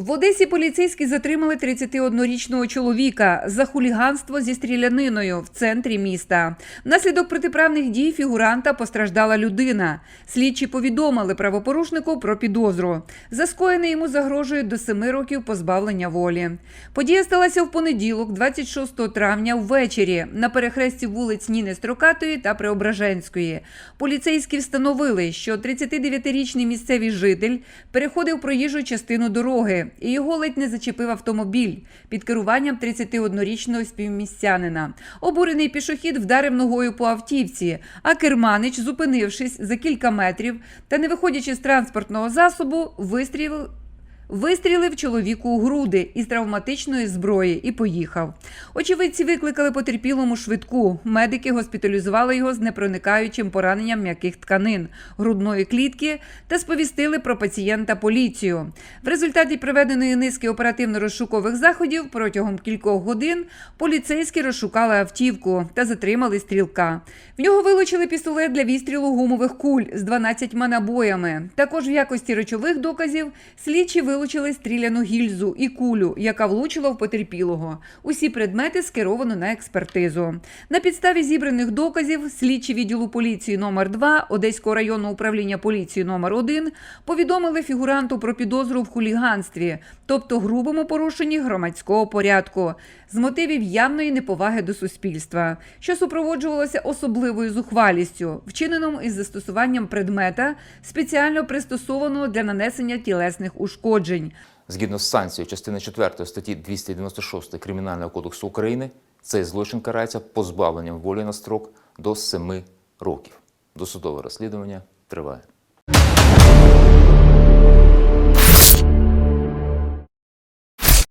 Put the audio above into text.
В Одесі поліцейські затримали 31-річного чоловіка за хуліганство зі стріляниною в центрі міста. Внаслідок протиправних дій фігуранта постраждала людина. Слідчі повідомили правопорушнику про підозру. За скоєне йому загрожує до 7 років позбавлення волі. Подія сталася в понеділок, 26 травня, ввечері на перехресті вулиць Ніни Строкатої та Преображенської. Поліцейські встановили, що 39-річний місцевий житель переходив проїжджу частину дороги, і його ледь не зачепив автомобіль під керуванням 31-річного співмістянина. Обурений пішохід вдарив ногою по автівці, а керманич, зупинившись за кілька метрів та не виходячи з транспортного засобу, вистрілив. Вистрілив чоловіку у груди із травматичної зброї і поїхав. Очевидці викликали потерпілому швидку. Медики госпіталізували його з непроникаючим пораненням м'яких тканин грудної клітки та сповістили про пацієнта поліцію. В результаті проведеної низки оперативно-розшукових заходів протягом кількох годин поліцейські розшукали автівку та затримали стрілка. В нього вилучили пістолет для відстрілу гумових куль з 12 набоями. Також в якості речових доказів слідчі вилучили стріляну гільзу і кулю, яка влучила в потерпілого. Усі предмети скеровано на експертизу. На підставі зібраних доказів слідчі відділу поліції номер 2 Одеського районного управління поліції номер 1 повідомили фігуранту про підозру в хуліганстві, тобто грубому порушенні громадського порядку, з мотивів явної неповаги до суспільства, що супроводжувалося особливою зухвалістю, вчиненим із застосуванням предмета, спеціально пристосованого для нанесення тілесних ушкоджень. Згідно з санкцією частини 4 статті 296 Кримінального кодексу України, цей злочин карається позбавленням волі на строк до 7 років. Досудове розслідування триває.